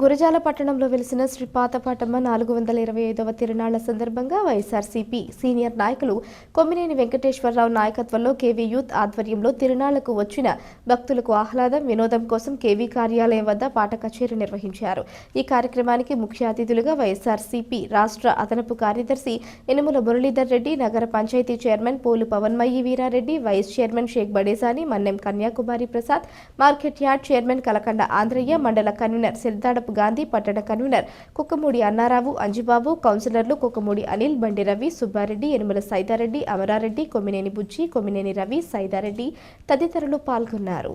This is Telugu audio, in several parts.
గురజాల పట్టణంలో వెలిసిన శ్రీ పాతపాటమ్మ నాలుగు వందల ఇరవై ఐదవ తిరునాళ్ళ సందర్భంగా వైఎస్ఆర్సీపీ సీనియర్ నాయకులు కొమ్మినేని వెంకటేశ్వరరావు నాయకత్వంలో కేవీ యూత్ ఆధ్వర్యంలో తిరునాళ్ళకు వచ్చిన భక్తులకు ఆహ్లాదం వినోదం కోసం కేవీ కార్యాలయం వద్ద పాట కచేరీ నిర్వహించారు. ఈ కార్యక్రమానికి ముఖ్య అతిథులుగా వైఎస్ఆర్సీపీ రాష్ట్ర అదనపు కార్యదర్శి యనుమల మురళీధర్ రెడ్డి నగర panchayat chairman Polu పవన్మయ్యి Veerareddy vice chairman Shaik Badesani Mannem Kanyakumari Prasad market yard chairman Kalakanda Andhraiah మండల కన్వీనర్ సిద్ధాడపు గాంధీ పట్టణ కన్వీనర్ కుక్కమూడి అన్నారావు అంజిబాబు కౌన్సిలర్లు కుక్కమూడి అనిల్ బండి రవి సుబ్బారెడ్డి యనుమల సైదారెడ్డి అమరారెడ్డి కొమ్మినేని బుజ్జి కొమ్మినేని రవి సైదారెడ్డి తదితరులు పాల్గొన్నారు.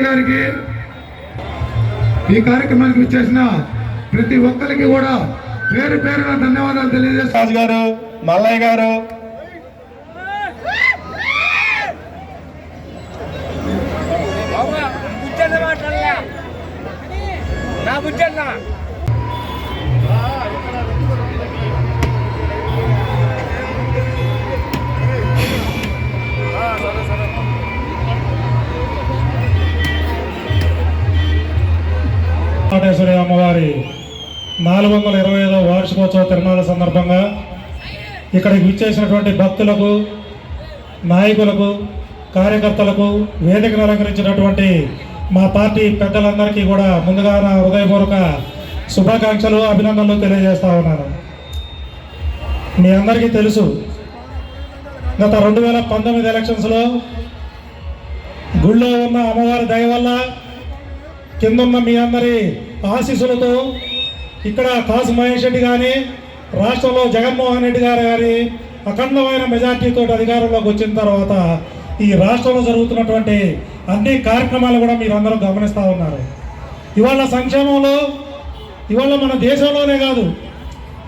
గారికి ఈ కార్యక్రమానికి విచ్చేసిన ప్రతి ఒక్కరికి కూడా పేరు పేరున ధన్యవాదాలు గారు మల్లయ్య గారు నా వెంకటేశ్వరి అమ్మవారి నాలుగు వందల ఇరవై ఐదో వార్షికోత్సవ తిరునాళ్ళ సందర్భంగా ఇక్కడికి విచ్చేసినటువంటి భక్తులకు నాయకులకు కార్యకర్తలకు వేదికను అలంకరించినటువంటి మా పార్టీ పెద్దలందరికీ కూడా ముందుగా నా హృదయపూర్వక శుభాకాంక్షలు అభినందనలు తెలియజేస్తా ఉన్నాను. మీ అందరికీ తెలుసు గత రెండు వేల పంతొమ్మిది ఎలక్షన్స్లో గుళ్ళో ఉన్న అమ్మవారి దయ వల్ల కిందున్న మీ అందరి ఆశీస్సులతో ఇక్కడ కాసు మహేష్ రెడ్డి కానీ రాష్ట్రంలో జగన్మోహన్ రెడ్డి గారు గారి అఖండమైన మెజార్టీతో అధికారంలోకి వచ్చిన తర్వాత ఈ రాష్ట్రంలో జరుగుతున్నటువంటి అన్ని కార్యక్రమాలు కూడా మీరు అందరూ గమనిస్తూ ఉన్నారు. ఇవాళ సంక్షేమంలో ఇవాళ మన దేశంలోనే కాదు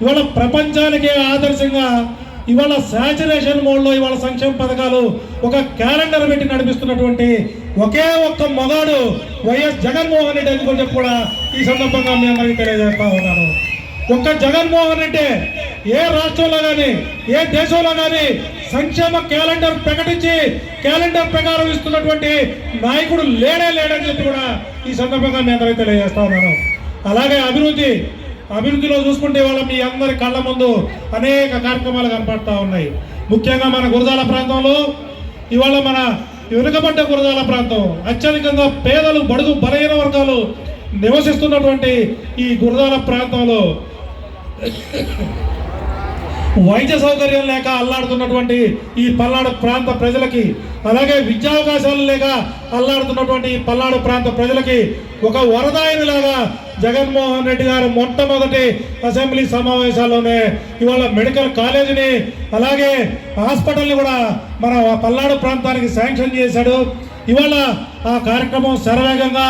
ఇవాళ ప్రపంచానికే ఆదర్శంగా ఇవాళ శాచురేషన్ మోడ్లో ఇవాళ సంక్షేమ పథకాలు ఒక క్యాలెండర్ పెట్టి నడిపిస్తున్నటువంటి ఒకే ఒక్క మగాడు వైఎస్ జగన్మోహన్ రెడ్డి అని కొంచెం కూడా ఈ సందర్భంగా మీ అందరికీ తెలియజేస్తా ఉన్నాను. ఒక్క జగన్మోహన్ రెడ్డి ఏ రాష్ట్రంలో కానీ ఏ దేశంలో కానీ సంక్షేమ క్యాలెండర్ ప్రకటించి క్యాలెండర్ ప్రకారం ఇస్తున్నటువంటి నాయకుడు లేడే లేడని చెప్పి కూడా ఈ సందర్భంగా మీ అందరికీ తెలియజేస్తా ఉన్నాను. అలాగే అభివృద్ధి అభివృద్ధిలో చూసుకుంటే వాళ్ళ మీ అందరి కళ్ళ ముందు అనేక కార్యక్రమాలు కనపడతా ఉన్నాయి. ముఖ్యంగా మన గురజాల ప్రాంతంలో ఇవాళ మన వెనుకబడ్డ గురజాల ప్రాంతం అత్యధికంగా పేదలు బడుగు బలహీన వర్గాలు నివసిస్తున్నటువంటి ఈ గురజాల ప్రాంతంలో వైద్య సౌకర్యం లేక అల్లాడుతున్నటువంటి ఈ పల్నాడు ప్రాంత ప్రజలకి అలాగే విద్యావకాశాలు లేక అల్లాడుతున్నటువంటి ఈ పల్నాడు ప్రాంత ప్రజలకి ఒక వరదాయనిలాగా జగన్మోహన్ రెడ్డి గారు మొట్టమొదటి అసెంబ్లీ సమావేశాల్లోనే ఇవాళ మెడికల్ కాలేజీని అలాగే హాస్పిటల్ని కూడా మన పల్నాడు ప్రాంతానికి శాంక్షన్ చేశాడు. ఇవాళ ఆ కార్యక్రమం శరవేగంగా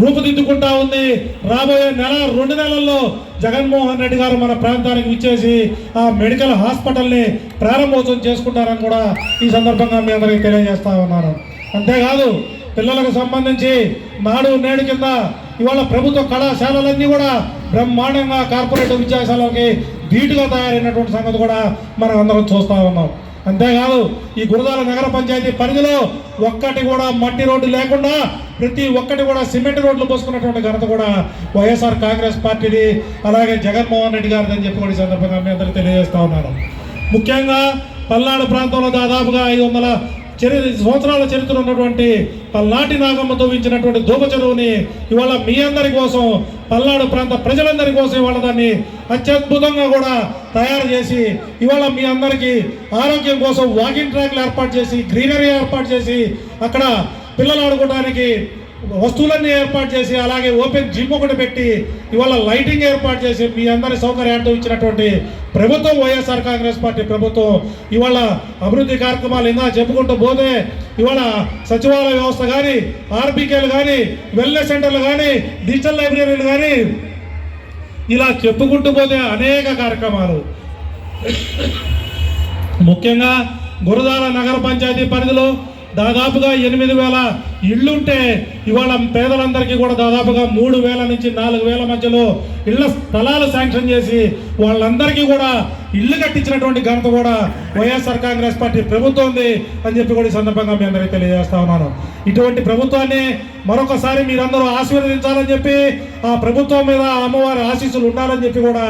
రూపుదిద్దుకుంటా ఉంది. రాబోయే నెల రెండు నెలల్లో జగన్మోహన్ రెడ్డి గారు మన ప్రాంతానికి విచ్చేసి ఆ మెడికల్ హాస్పిటల్ని ప్రారంభోత్సవం చేసుకుంటారని కూడా ఈ సందర్భంగా మీ అందరికీ తెలియజేస్తా ఉన్నాను అంతేకాదు పిల్లలకు సంబంధించి నాడు నేడు కింద ఇవాళ ప్రభుత్వ కళాశాలలన్నీ కూడా బ్రహ్మాండంగా కార్పొరేట్ విద్యాశాలకి ధీటుగా తయారైనటువంటి సంగతి కూడా మనం అందరం చూస్తూ ఉన్నాం. అంతేకాదు ఈ గురదాల నగర పంచాయతీ పరిధిలో ఒక్కటి కూడా మట్టి రోడ్డు లేకుండా ప్రతి ఒక్కటి కూడా సిమెంట్ రోడ్లు పోసుకున్నటువంటి ఘనత కూడా వైఎస్ఆర్ కాంగ్రెస్ పార్టీది. అలాగే జగన్మోహన్ రెడ్డి గారిది అని చెప్పి కూడా ఈ సందర్భంగా మీ అందరికీ తెలియజేస్తా ఉన్నాను. ముఖ్యంగా పల్నాడు ప్రాంతంలో దాదాపుగా ఐదు వందల చరి సంవత్సరాల చరిత్ర ఉన్నటువంటి పల్నాటి నాగమ్మ తవ్వించినటువంటి ధూప చెరువుని ఇవాళ మీ అందరి కోసం పల్నాడు ప్రాంత ప్రజలందరి కోసం ఇవాళ దాన్ని అత్యద్భుతంగా కూడా తయారు చేసి ఇవాళ మీ అందరికీ ఆరోగ్యం కోసం వాకింగ్ ట్రాక్లు ఏర్పాటు చేసి గ్రీనరీ ఏర్పాటు చేసి అక్కడ పిల్లలు ఆడుకోవడానికి వస్తువులన్నీ ఏర్పాటు చేసి అలాగే ఓపెన్ జిమ్ ఒకటి పెట్టి ఇవాళ లైటింగ్ ఏర్పాటు చేసి మీ అందరి సౌకర్యార్థం ఇచ్చినటువంటి ప్రభుత్వం వైఎస్ఆర్ కాంగ్రెస్ పార్టీ ప్రభుత్వం ఇవాళ అభివృద్ధి కార్యక్రమాలు ఇంకా చెప్పుకుంటూ పోతే ఇవాళ సచివాలయ వ్యవస్థ కానీ ఆర్బీకేలు కానీ వెల్నెస్ సెంటర్లు కానీ డిజిటల్ లైబ్రరీలు కానీ ఇలా చెప్పుకుంటూ పోతే అనేక కార్యక్రమాలు. ముఖ్యంగా గురదాల నగర పంచాయతీ పరిధిలో దాదాపుగా ఎనిమిది వేల ఇళ్ళుంటే ఇవాళ పేదలందరికీ కూడా దాదాపుగా మూడు వేల నుంచి నాలుగు వేల మధ్యలో ఇళ్ళ స్థలాలు శాంక్షన్ చేసి వాళ్ళందరికీ కూడా ఇల్లు కట్టించినటువంటి ఘనత కూడా వైఎస్ఆర్ కాంగ్రెస్ పార్టీ ప్రభుత్వం ఉంది అని చెప్పి కూడా ఈ సందర్భంగా మీ అందరికీ తెలియజేస్తా ఉన్నాను. ఇటువంటి ప్రభుత్వాన్ని మరొకసారి మీరందరూ ఆశీర్వదించాలని చెప్పి ఆ ప్రభుత్వం మీద అమ్మవారి ఆశీస్సులు ఉండాలని చెప్పి కూడా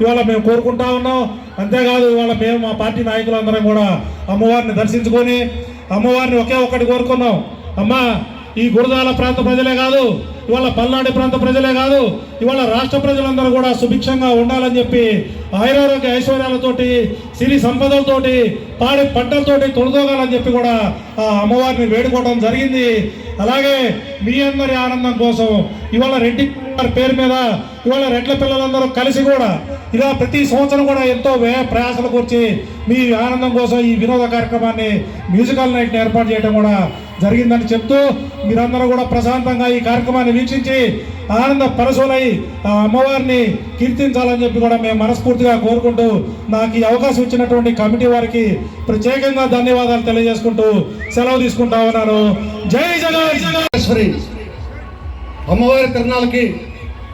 ఇవాళ మేము కోరుకుంటా ఉన్నాం. అంతేకాదు ఇవాళ మేము మా పార్టీ నాయకులందరం కూడా అమ్మవారిని దర్శించుకొని అమ్మవారిని ఒకే ఒకటి కోరుకున్నాం. అమ్మా ఈ గురజాల ప్రాంత ప్రజలే కాదు ఇవాళ పల్నాడు ప్రాంత ప్రజలే కాదు ఇవాళ రాష్ట్ర ప్రజలందరూ కూడా సుభిక్షంగా ఉండాలని చెప్పి ఆయురారోగ్య ఐశ్వర్యాలతోటి సిరి సంపదలతోటి పాడి పంటలతోటి తొలదోగాలని చెప్పి కూడా ఆ అమ్మవారిని వేడుకోవడం జరిగింది. అలాగే మీ అందరి ఆనందం కోసం ఇవాళ రెడ్డి పేరు మీద ఇవాళ రెడ్ల పిల్లలందరూ కలిసి కూడా ఇలా ప్రతి సంవత్సరం కూడా ఎంతో వ్యయ ప్రయాసలు కూర్చి మీ ఆనందం కోసం ఈ వినోద కార్యక్రమాన్ని మ్యూజికల్ నైట్ని ఏర్పాటు చేయడం కూడా జరిగిందని చెప్తూ మీరందరూ కూడా ప్రశాంతంగా ఈ కార్యక్రమాన్ని వీక్షించి ఆనంద పరశులై ఆ అమ్మవారిని కీర్తించాలని చెప్పి కూడా మేము మనస్ఫూర్తిగా కోరుకుంటూ నాకు ఈ అవకాశం ఇచ్చినటువంటి కమిటీ వారికి ప్రత్యేకంగా ధన్యవాదాలు తెలియజేసుకుంటూ సెలవు తీసుకుంటా ఉన్నాను. జై జగేశ్వరి అమ్మవారి తిరణాలకి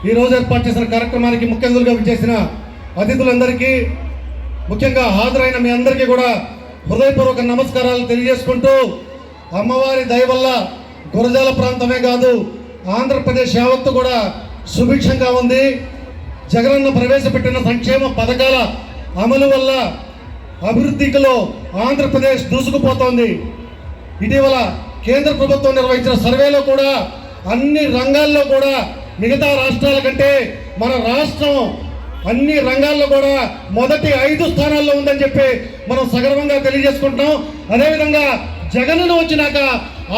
ఈ రోజు ఏర్పాటు చేసిన కార్యక్రమానికి ముఖ్య అతిథులుగా విచ్చేసిన అతిథులందరికీ ముఖ్యంగా హాజరైన మీ అందరికీ కూడా హృదయపూర్వక నమస్కారాలు తెలియజేసుకుంటూ అమ్మవారి దయ వల్ల గురజాల ప్రాంతమే కాదు ఆంధ్రప్రదేశ్ యావత్తు కూడా సుభిక్షంగా ఉంది. జగనన్న ప్రవేశపెట్టిన సంక్షేమ పథకాల అమలు వల్ల అభివృద్ధిలో ఆంధ్రప్రదేశ్ దూసుకుపోతోంది. ఇటీవల కేంద్ర ప్రభుత్వం నిర్వహించిన సర్వేలో కూడా అన్ని రంగాల్లో కూడా మిగతా రాష్ట్రాల కంటే మన రాష్ట్రం అన్ని రంగాల్లో కూడా మొదటి ఐదు స్థానాల్లో ఉందని చెప్పి మనం సగర్వంగా తెలియజేసుకుంటున్నాం. అదేవిధంగా జగనన్న వచ్చినాక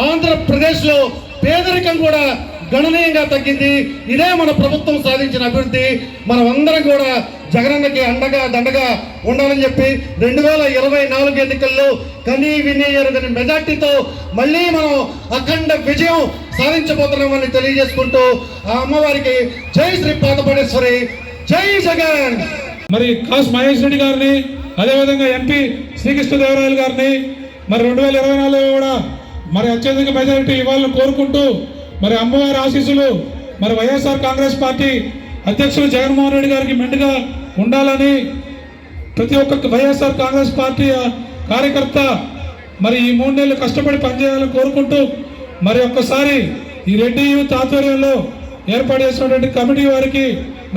ఆంధ్రప్రదేశ్లో పేదరికం కూడా గణనీయంగా తగ్గింది. ఇదే మన ప్రభుత్వం సాధించిన అభివృద్ధి. మనం అందరం కూడా జగనన్నకి అండగా దండగా ఉండాలని చెప్పి రెండు వేల ఇరవై నాలుగు ఎన్నికల్లో కనీ విని ఎరగని మెజార్టీతో మళ్ళీ మనం అఖండ విజయం సాధించబోతున్నామని తెలియజేసుకుంటూ ఆ అమ్మవారికి జై శ్రీ పాదపడేశ్వరి జై జగన్. మరి కాస్ మహేష్ రెడ్డి గారిని అదేవిధంగా ఎంపీ శ్రీకృష్ణదేవరాయలు గారిని మరి రెండు వేల ఇరవై నాలుగులో కూడా మరి అత్యధిక మెజారిటీ ఇవ్వాలని కోరుకుంటూ మరి అమ్మవారి ఆశీస్సులు మరి వైఎస్ఆర్ కాంగ్రెస్ పార్టీ అధ్యక్షులు జగన్మోహన్ రెడ్డి గారికి మెండుగా ఉండాలని ప్రతి ఒక్క వైఎస్ఆర్ కాంగ్రెస్ పార్టీ కార్యకర్త మరి ఈ మూడు నెలలు కష్టపడి పనిచేయాలని కోరుకుంటూ మరి ఒక్కసారి ఈ రెడ్డి యూత్ ఆధ్వర్యంలో ఏర్పాటు చేసినటువంటి కమిటీ వారికి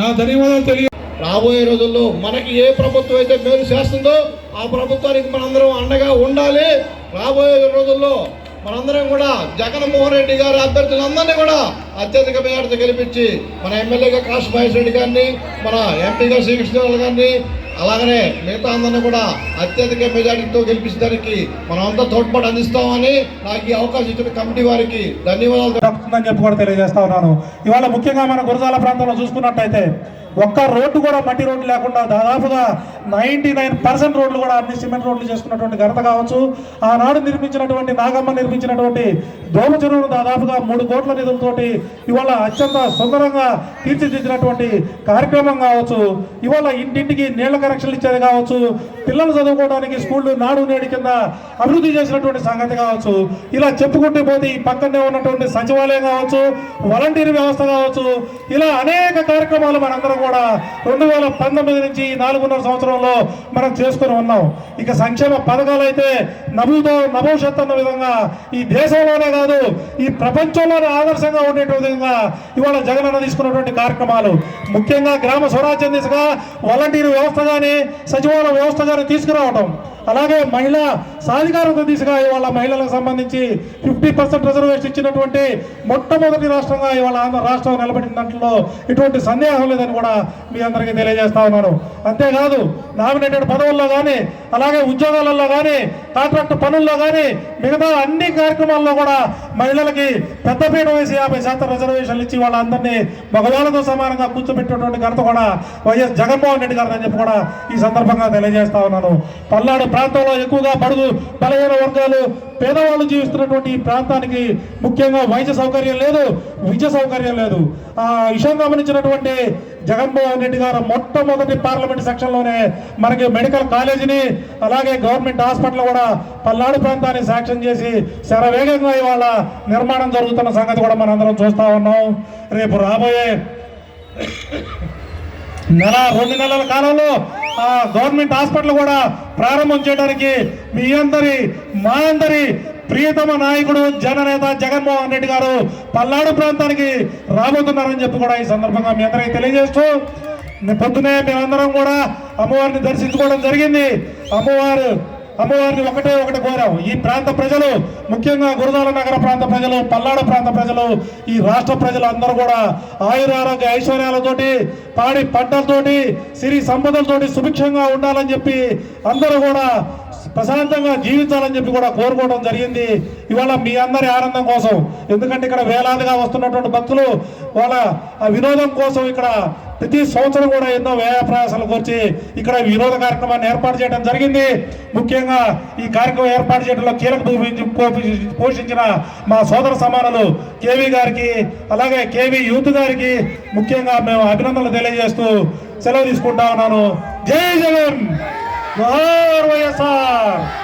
నా ధన్యవాదాలు తెలియ రాబోయే రోజుల్లో మనకి ఏ ప్రభుత్వం అయితే మేలు చేస్తుందో ఆ ప్రభుత్వానికి మనందరం అండగా ఉండాలి. రాబోయే రోజుల్లో మనందరం కూడా జగన్మోహన్ రెడ్డి గారి అభ్యర్థులందరినీ కూడా అత్యధిక మెజార్టీతో గెలిపించి మన ఎమ్మెల్యేగా కాశీ మహేష్ రెడ్డి గారిని మన ఎంపీగా శ్రీకృష్ణ గారిని అలాగనే మిగతా అందరినీ కూడా అత్యధిక మెజార్టీతో గెలిపించడానికి మనం అంతా తోడ్పాటు అందిస్తామని నాకు ఈ అవకాశం ఇచ్చిన కమిటీ వారికి ధన్యవాదాలు. చెప్పి కూడా తెలియజేస్తా ఉన్నాను. ఇవాళ ముఖ్యంగా మన గురజాల ప్రాంతంలో చూసుకున్నట్టయితే ఒక్క రోడ్డు కూడా మట్టి రోడ్డు లేకుండా దాదాపుగా నైంటీ నైన్ పర్సెంట్ రోడ్లు కూడా అన్ని సిమెంట్ రోడ్లు చేసుకున్నటువంటి ఘనత కావచ్చు. ఆనాడు నిర్మించినటువంటి నాగమ్మ నిర్మించినటువంటి దోమ చెరువును దాదాపుగా మూడు కోట్ల నిధులతోటి ఇవాళ అత్యంత సుందరంగా తీర్చిదిద్దినటువంటి కార్యక్రమం కావచ్చు. ఇవాళ ఇంటింటికి నీళ్ళ కనెక్షన్లు ఇచ్చేది కావచ్చు. పిల్లలు చదువుకోవడానికి స్కూళ్ళు నాడు నేడు కింద అభివృద్ధి చేసినటువంటి సంగతి కావచ్చు. ఇలా చెప్పుకుంటూ పోతే ఈ పక్కనే ఉన్నటువంటి సచివాలయం కావచ్చు వాలంటీర్ వ్యవస్థ కావచ్చు ఇలా అనేక కార్యక్రమాలు మనందరం కూడా రెండు వేల పంతొమ్మిది నుంచి నాలుగున్నర సంవత్సరంలో మనం చేసుకుని ఉన్నాం. ఇక సంక్షేమ పథకాలు అయితే నభూతో నభవిష్యత్ అన్న విధంగా ఈ దేశంలోనే కాదు ఈ ప్రపంచంలోనే ఆదర్శంగా ఉండేట విధంగా ఇవాళ జగనన్న తీసుకున్నటువంటి కార్యక్రమాలు. ముఖ్యంగా గ్రామ స్వరాజ్యం దిశగా వాలంటీర్ వ్యవస్థ కానీ సచివాలయ వ్యవస్థ కానీ తీసుకురావటం. అలాగే మహిళా సాధికారత దిశగా ఇవాళ మహిళలకు సంబంధించి ఫిఫ్టీ పర్సెంట్ రిజర్వేషన్ ఇచ్చినటువంటి మొట్టమొదటి రాష్ట్రంగా ఇవాళ ఆంధ్ర రాష్ట్రం నిలబడిన దాంట్లో ఎటువంటి సందేహం లేదని కూడా మీ అందరికీ తెలియజేస్తా ఉన్నాను. అంతేకాదు నామినేటెడ్ పదవుల్లో కానీ అలాగే ఉద్యోగాలలో కానీ కాంట్రాక్ట్ పనుల్లో కానీ మిగతా అన్ని కార్యక్రమాల్లో కూడా మహిళలకి పెద్దపీట వేసి యాభై శాతం రిజర్వేషన్లు ఇచ్చి వాళ్ళందరినీ మగవాళ్ళతో సమానంగా కూర్చోబెట్టినటువంటి ఘనత కూడా వైఎస్ జగన్మోహన్ రెడ్డి గారు అని చెప్పి కూడా ఈ సందర్భంగా తెలియజేస్తా ఉన్నాను. పల్నాడు ప్రాంతంలో ఎక్కువగా బడుగు బలహీన వర్గాలు పేదవాళ్ళు జీవిస్తున్నటువంటి ఈ ప్రాంతానికి ముఖ్యంగా వైద్య సౌకర్యం లేదు విద్య సౌకర్యం లేదు. ఆ విషయం గమనించినటువంటి జగన్మోహన్ రెడ్డి గారు మొట్టమొదటి పార్లమెంట్ సెక్షన్లోనే మనకి మెడికల్ కాలేజీని అలాగే గవర్నమెంట్ హాస్పిటల్ కూడా పల్నాడు ప్రాంతాన్ని శాంక్షన్ చేసి శరవేగంగా ఇవాళ నిర్మాణం జరుగుతున్న సంగతి కూడా మనందరం చూస్తూ ఉన్నాం. రేపు రాబోయే నెల రెండు నెలల కాలంలో ఆ గవర్నమెంట్ హాస్పిటల్ కూడా ప్రారంభం చేయడానికి మీ అందరి మా అందరి ప్రియతమ నాయకుడు జననేత జగన్మోహన్ రెడ్డి గారు పల్నాడు ప్రాంతానికి రాబోతున్నారని చెప్పి కూడా ఈ సందర్భంగా మీ అందరికీ తెలియజేస్తూ పొద్దునే మేమందరం కూడా అమ్మవారిని దర్శించుకోవడం జరిగింది. అమ్మవారు అమ్మవారిని ఒకటే ఒకటి కోరాం. ఈ ప్రాంత ప్రజలు ముఖ్యంగా గురజాల నగర ప్రాంత ప్రజలు పల్నాడు ప్రాంత ప్రజలు ఈ రాష్ట్ర ప్రజలు అందరూ కూడా ఆయుర ఆరోగ్య ఐశ్వర్యాలతోటి పాడి పంటలతోటి సిరి సంపదలతోటి సుభిక్షంగా ఉండాలని చెప్పి అందరూ కూడా ప్రశాంతంగా జీవించాలని చెప్పి కూడా కోరుకోవడం జరిగింది. ఇవాళ మీ అందరి ఆనందం కోసం. ఎందుకంటే ఇక్కడ వేలాదిగా వస్తున్నటువంటి భక్తులు వాళ్ళ ఆ వినోదం కోసం ఇక్కడ ప్రతి సంవత్సరం కూడా ఎన్నో వ్యయ ప్రయాసాలు కోర్చి ఇక్కడ వినోద కార్యక్రమాన్ని ఏర్పాటు చేయడం జరిగింది. ముఖ్యంగా ఈ కార్యక్రమం ఏర్పాటు చేయడంలో కీలక పోషించిన మా సోదర సమానులు కేవీ గారికి అలాగే కేవీ యూత్ గారికి ముఖ్యంగా మేము అభినందనలు తెలియజేస్తూ సెలవు తీసుకుంటా ఉన్నాను. జై జగన్!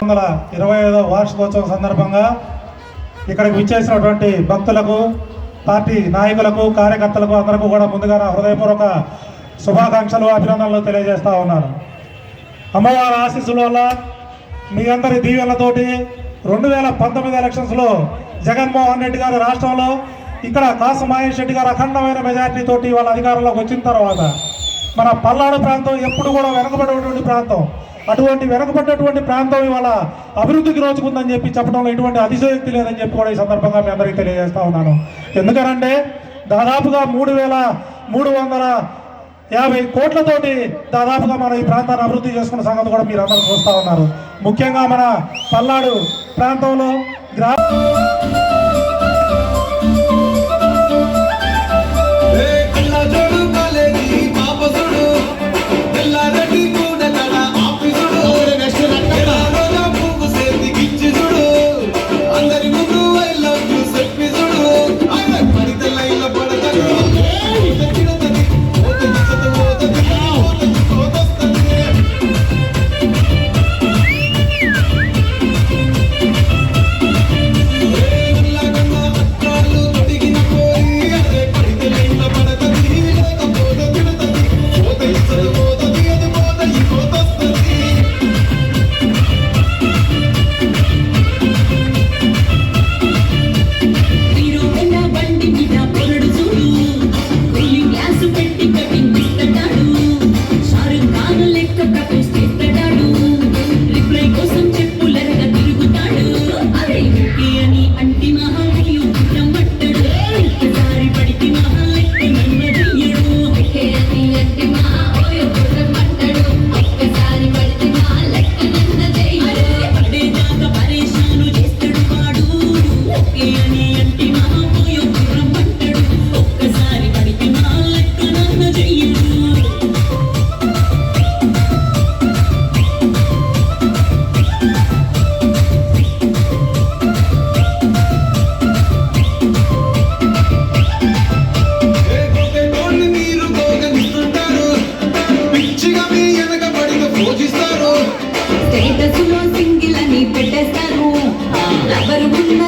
వందల ఇరవై ఐదో వార్షికోత్సవం సందర్భంగా ఇక్కడికి విచ్చేసినటువంటి భక్తులకు పార్టీ నాయకులకు కార్యకర్తలకు అందరికీ కూడా ముందుగా నా హృదయపూర్వక శుభాకాంక్షలు అభినందనలు తెలియజేస్తా ఉన్నాను. అమ్మవారి ఆశీస్సుల వల్ల మీ అందరి దీవెనలతోటి రెండు వేల పంతొమ్మిది ఎలక్షన్స్లో జగన్మోహన్ రెడ్డి గారు రాష్ట్రంలో ఇక్కడ కాసు మహేష్ రెడ్డి గారు అఖండమైన మెజార్టీతోటి వాళ్ళ అధికారంలోకి వచ్చిన తర్వాత మన పల్నాడు ప్రాంతం ఎప్పుడు కూడా వెనకబడినటువంటి ప్రాంతం. అటువంటి వెనకబడ్డటువంటి ప్రాంతం ఇవాళ అభివృద్ధికి రోజుకుందని చెప్పి చెప్పడంలో ఎటువంటి అతిశయోక్తి లేదని చెప్పి కూడా ఈ సందర్భంగా మీ అందరికీ తెలియజేస్తా ఉన్నాను. ఎందుకనంటే దాదాపుగా మూడు వేల మూడు వందల యాభై కోట్లతోటి దాదాపుగా మనం ఈ ప్రాంతాన్ని అభివృద్ధి చేసుకున్న సంగతి కూడా మీరు అందరూ చూస్తూ ఉన్నారు. ముఖ్యంగా మన పల్నాడు ప్రాంతంలో గ్రామ But it wouldn't.